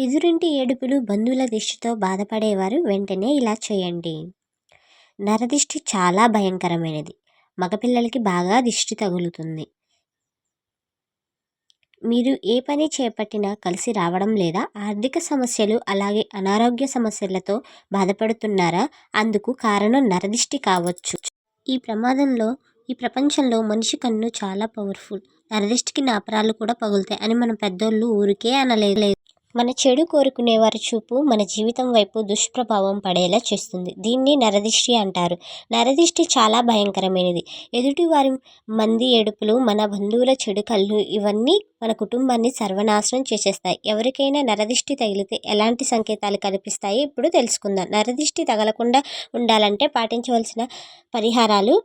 ఎదురింటి ఏడుపులు బంధువుల దిష్టితో బాధపడేవారు వెంటనే ఇలా చేయండి. నరదిష్టి చాలా భయంకరమైనది. మగపిల్లలకి బాగా దిష్టి తగులుతుంది. మీరు ఏ పని చేపట్టినా కలిసి రావడం లేదా ఆర్థిక సమస్యలు అలాగే అనారోగ్య సమస్యలతో బాధపడుతున్నారా? అందుకు కారణం నరదిష్టి కావచ్చు. ఈ ప్రమాదంలో ఈ ప్రపంచంలో మనిషి కన్ను చాలా పవర్ఫుల్. నరదిష్టికి నాపరాలు కూడా పగులుతాయి అని మన పెద్దోళ్ళు ఊరికే అనలేదు. మన చెడు కోరుకునే వారి చూపు మన జీవితం వైపు దుష్ప్రభావం పడేలా చేస్తుంది. దీన్ని నరదిష్టి అంటారు. నరదిష్టి చాలా భయంకరమైనది. ఎదుటి వారి మంది ఏడుపులు మన బంధువుల చెడు కళ్ళు ఇవన్నీ మన కుటుంబాన్ని సర్వనాశనం చేసేస్తాయి. ఎవరికైనా నరదిష్టి తగిలితే ఎలాంటి సంకేతాలు కనిపిస్తాయి ఇప్పుడు తెలుసుకుందాం. నరదిష్టి తగలకుండా ఉండాలంటే పాటించవలసిన పరిహారాలు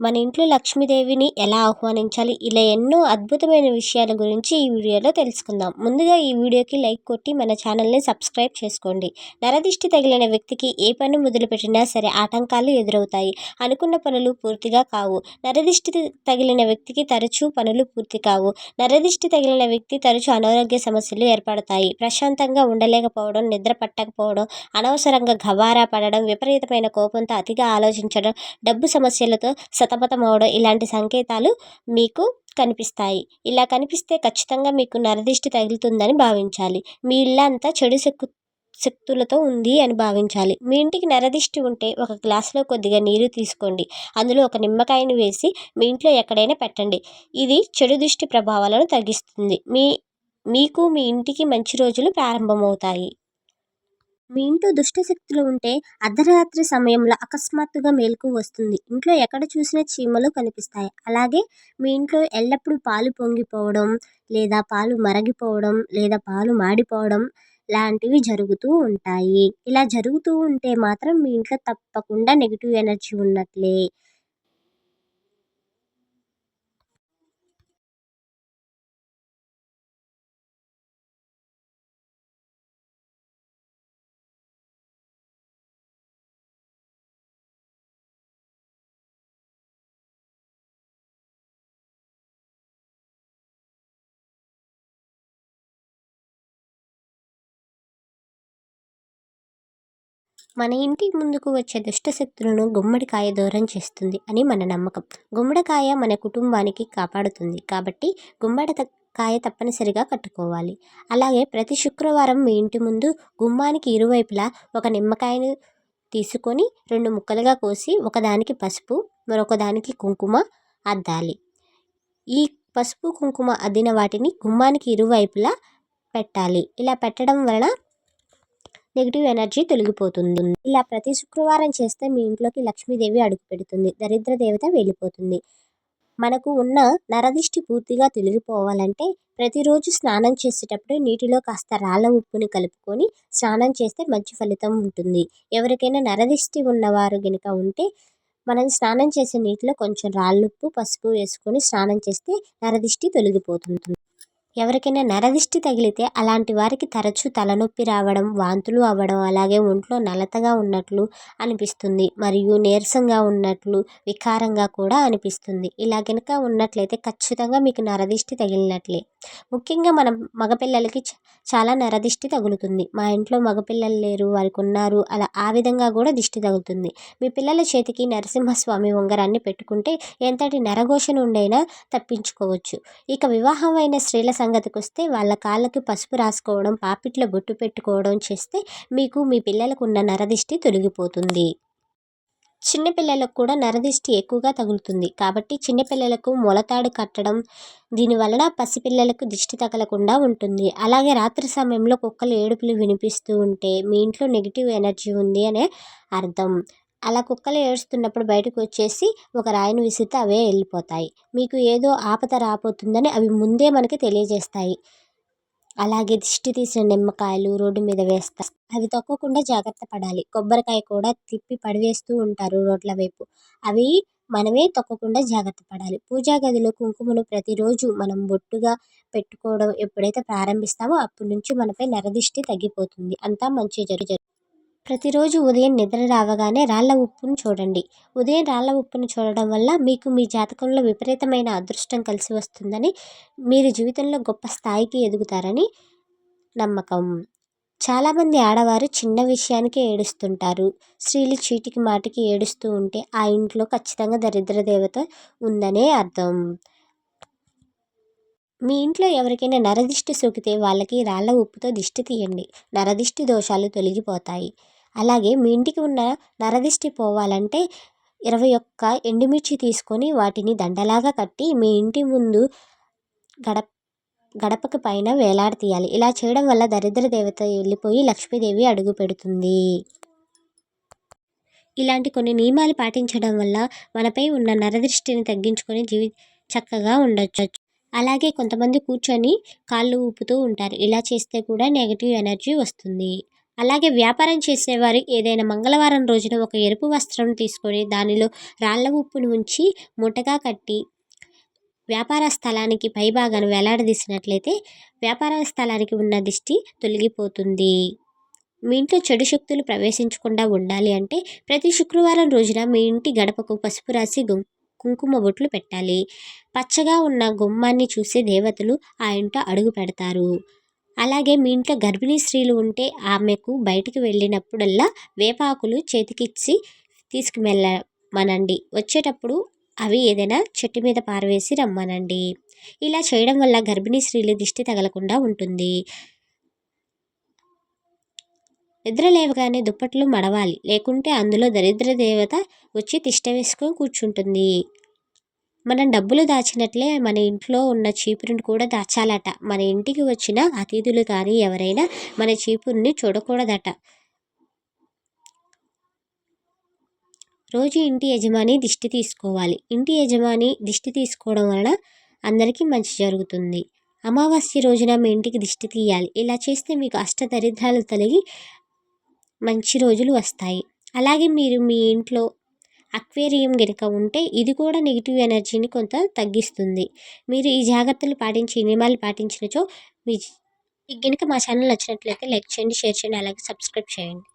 మన ఇంట్లో లక్ష్మీదేవిని ఎలా ఆహ్వానించాలి? ఇలా ఎన్నో అద్భుతమైన విషయాల గురించి ఈ వీడియోలో తెలుసుకుందాం. ముందుగా ఈ వీడియోకి లైక్ కొట్టి మన ఛానల్ని సబ్స్క్రైబ్ చేసుకోండి. నరదిష్టి తగిలిన వ్యక్తికి ఏ పని మొదలుపెట్టినా సరే ఆటంకాలు ఎదురవుతాయి. అనుకున్న పనులు పూర్తిగా కావు. నరదిష్టి తగిలిన వ్యక్తికి తరచూ పనులు పూర్తి కావు. నరదిష్టి తగిలిన వ్యక్తి తరచూ అనారోగ్య సమస్యలు ఏర్పడతాయి. ప్రశాంతంగా ఉండలేకపోవడం నిద్ర పట్టకపోవడం అనవసరంగా గవారా పడడం విపరీతమైన కోపంతో అతిగా ఆలోచించడం డబ్బు సమస్యలతో సతమతమవడం ఇలాంటి సంకేతాలు మీకు కనిపిస్తాయి. ఇలా కనిపిస్తే ఖచ్చితంగా మీకు నరదిష్టి తగులుతుందని భావించాలి. మీ ఇల్లంతా చెడు శక్కు శక్తులతో ఉంది అని భావించాలి. మీ ఇంటికి నరదిష్టి ఉంటే ఒక గ్లాసులో కొద్దిగా నీరు తీసుకోండి. అందులో ఒక నిమ్మకాయను వేసి మీ ఇంట్లో ఎక్కడైనా పెట్టండి. ఇది చెడు దిష్టి ప్రభావాలను తగ్గిస్తుంది. మీ మీకు మీ ఇంటికి మంచి రోజులు ప్రారంభమవుతాయి. మీ ఇంట్లో దుష్టశక్తులు ఉంటే అర్ధరాత్రి సమయంలో అకస్మాత్తుగా మేలుకు వస్తుంది. ఇంట్లో ఎక్కడ చూసినా చీమలు కనిపిస్తాయి. అలాగే మీ ఇంట్లో ఎల్లప్పుడూ పాలు పొంగిపోవడం లేదా పాలు మరగిపోవడం లేదా పాలు మాడిపోవడం లాంటివి జరుగుతూ ఉంటాయి. ఇలా జరుగుతూ ఉంటే మాత్రం మీ ఇంట్లో తప్పకుండా నెగిటివ్ ఎనర్జీ ఉన్నట్లే. మన ఇంటి ముందుకు వచ్చే దుష్టశక్తులను గుమ్మడికాయ దూరం చేస్తుంది అని మన నమ్మకం. గుమ్మడికాయ మన కుటుంబానికి కాపాడుతుంది కాబట్టి గుమ్మడికాయ తప్పనిసరిగా కట్టుకోవాలి. అలాగే ప్రతి శుక్రవారం మీ ఇంటి ముందు గుమ్మానికి ఇరువైపులా ఒక నిమ్మకాయను తీసుకొని రెండు ముక్కలుగా కోసి ఒకదానికి పసుపు మరొక దానికి కుంకుమ అద్దాలి. ఈ పసుపు కుంకుమ అద్దిన వాటిని గుమ్మానికి ఇరువైపులా పెట్టాలి. ఇలా పెట్టడం వలన నెగిటివ్ ఎనర్జీ తొలగిపోతుంది. ఇలా ప్రతి శుక్రవారం చేస్తే మీ ఇంట్లోకి లక్ష్మీదేవి అడుగు పెడుతుంది. దరిద్ర దేవత వెళ్ళిపోతుంది. మనకు ఉన్న నరదిష్టి పూర్తిగా తొలగిపోవాలంటే ప్రతిరోజు స్నానం చేసేటప్పుడు నీటిలో కాస్త రాళ్ళ ఉప్పుని కలుపుకొని స్నానం చేస్తే మంచి ఫలితం ఉంటుంది. ఎవరికైనా నరదిష్టి ఉన్నవారు గనుక ఉంటే మనం స్నానం చేసే నీటిలో కొంచెం రాళ్ళుప్పు పసుపు వేసుకొని స్నానం చేస్తే నరదిష్టి తొలగిపోతుంది. ఎవరికైనా నరదిష్టి తగిలితే అలాంటి వారికి తరచూ తలనొప్పి రావడం వాంతులు అవ్వడం అలాగే ఒంట్లో నలతగా ఉన్నట్లు అనిపిస్తుంది. మరియు నీరసంగా ఉన్నట్లు వికారంగా కూడా అనిపిస్తుంది. ఇలా కనుక ఉన్నట్లయితే ఖచ్చితంగా మీకు నరదిష్టి తగిలినట్లే. ముఖ్యంగా మనం మగపిల్లలకి చాలా నరదిష్టి తగులుతుంది. మా ఇంట్లో మగపిల్లలు లేరు వారికి ఉన్నారు అలా ఆ విధంగా కూడా దిష్టి తగులుతుంది. మీ పిల్లల చేతికి నరసింహస్వామి ఉంగరాన్ని పెట్టుకుంటే ఎంతటి నరఘోష నుండైనా తప్పించుకోవచ్చు. ఇక వివాహమైన స్త్రీల సంగతికి వస్తే వాళ్ళ కాళ్ళకి పసుపు రాసుకోవడం పాపిట్లో బొట్టు పెట్టుకోవడం చేస్తే మీకు మీ పిల్లలకు ఉన్న నరదిష్టి తొలగిపోతుంది. చిన్నపిల్లలకు కూడా నరదిష్టి ఎక్కువగా తగులుతుంది. కాబట్టి చిన్నపిల్లలకు మొలతాడు కట్టడం దీనివలన పసిపిల్లలకు దిష్టి తగలకుండా ఉంటుంది. అలాగే రాత్రి సమయంలో కుక్కలు ఏడుపులు వినిపిస్తూ ఉంటే మీ ఇంట్లో నెగిటివ్ ఎనర్జీ ఉంది అనే అర్థం. అలా కుక్కలు ఏడుస్తున్నప్పుడు బయటకు వచ్చేసి ఒక రాయిని విసిరితే అవే వెళ్ళిపోతాయి. మీకు ఏదో ఆపద రాబోతుందని అవి ముందే మనకి తెలియజేస్తాయి. అలాగే దిష్టి తీసిన నిమ్మకాయలు రోడ్డు మీద వేస్తారు. అవి తొక్కకుండా జాగ్రత్త పడాలి. కొబ్బరికాయ కూడా తిప్పి పడివేస్తూ ఉంటారు రోడ్ల వైపు. అవి మనమే తొక్కకుండా జాగ్రత్త పడాలి. పూజా గదిలో కుంకుమను ప్రతిరోజు మనం బొట్టుగా పెట్టుకోవడం ఎప్పుడైతే ప్రారంభిస్తామో అప్పటి నుంచి మనపై నరదిష్టి తగ్గిపోతుంది. అంతా మంచి జరుగు ప్రతిరోజు ఉదయం నిద్ర రావగానే రాళ్ళ ఉప్పును చూడండి. ఉదయం రాళ్ళ ఉప్పును చూడడం వల్ల మీకు మీ జాతకంలో విపరీతమైన అదృష్టం కలిసి వస్తుందని మీరు జీవితంలో గొప్ప స్థాయికి ఎదుగుతారని నమ్మకం. చాలామంది ఆడవారు చిన్న విషయానికి ఏడుస్తుంటారు. స్త్రీలు చీటికి మాటికి ఏడుస్తూ ఉంటే ఆ ఇంట్లో ఖచ్చితంగా దరిద్ర దేవత ఉందనే అర్థం. మీ ఇంట్లో ఎవరికైనా నరదిష్టి సోకితే వాళ్ళకి రాళ్ళ ఉప్పుతో దిష్టి తీయండి. నరదిష్టి దోషాలు తొలగిపోతాయి. అలాగే మీ ఇంటికి ఉన్న నరదిష్టి పోవాలంటే ఇరవై ఒక్క ఎండుమిర్చి తీసుకొని వాటిని దండలాగా కట్టి మీ ఇంటి ముందు గడప గడపకి పైన వేలాడతీయాలి. ఇలా చేయడం వల్ల దరిద్ర దేవత వెళ్ళిపోయి లక్ష్మీదేవి అడుగు పెడుతుంది. ఇలాంటి కొన్ని నియమాలు పాటించడం వల్ల మనపై ఉన్న నరదృష్టిని తగ్గించుకొని జీవి చక్కగా ఉండొచ్చు. అలాగే కొంతమంది కూర్చొని కాళ్ళు ఊపుతూ ఉంటారు. ఇలా చేస్తే కూడా నెగిటివ్ ఎనర్జీ వస్తుంది. అలాగే వ్యాపారం చేసేవారు ఏదైనా మంగళవారం రోజున ఒక ఎరుపు వస్త్రం తీసుకొని దానిలో రాళ్ళ ఉప్పును ఉంచి మూటగా కట్టి వ్యాపార స్థలానికి పైభాగాన్ని వేలాడదీసినట్లయితే వ్యాపార స్థలానికి ఉన్న దిష్టి తొలగిపోతుంది. మీ ఇంట్లో చెడు శక్తులు ప్రవేశించకుండా ఉండాలి అంటే ప్రతి శుక్రవారం రోజున మీ ఇంటి గడపకు పసుపు రాసి కుంకుమ బొట్లు పెట్టాలి. పచ్చగా ఉన్న గుమ్మాన్ని చూసే దేవతలు ఆ ఇంట అడుగు పెడతారు. అలాగే మీ ఇంట్లో గర్భిణీ స్త్రీలు ఉంటే ఆమెకు బయటికి వెళ్ళినప్పుడల్లా వేపాకులు చేతికిచ్చి తీసుకువెళ్ళమనండి. వచ్చేటప్పుడు అవి ఏదైనా చెట్టు మీద పారవేసి రమ్మనండి. ఇలా చేయడం వల్ల గర్భిణీ స్త్రీలు దిష్టి తగలకుండా ఉంటుంది. నిద్ర లేవగానే దుప్పట్లు మడవాలి. లేకుంటే అందులో దరిద్ర దేవత వచ్చి తిష్ట వేసుకొని కూర్చుంటుంది. మనం డబ్బులు దాచినట్లే మన ఇంట్లో ఉన్న చీపురుని కూడా దాచాలట. మన ఇంటికి వచ్చిన అతిథులు కానీ ఎవరైనా మన చీపురుని చూడకూడదట. రోజు ఇంటి యజమాని దిష్టి తీసుకోవాలి. ఇంటి యజమాని దిష్టి తీసుకోవడం వలన అందరికీ మంచి జరుగుతుంది. అమావాస్య రోజున మీ ఇంటికి దిష్టి తీయాలి. ఇలా చేస్తే మీకు అష్టదరిద్రాలు తొలగి మంచి రోజులు వస్తాయి. అలాగే మీరు మీ ఇంట్లో అక్వేరియం గనుక ఉంటే ఇది కూడా నెగిటివ్ ఎనర్జీని కొంత తగ్గిస్తుంది. మీరు ఈ జాగ్రత్తలు పాటించి నియమాలు పాటించినచో మీ గనుక మా ఛానల్ నచ్చినట్లయితే లైక్ చేయండి షేర్ చేయండి అలాగే సబ్స్క్రైబ్ చేయండి.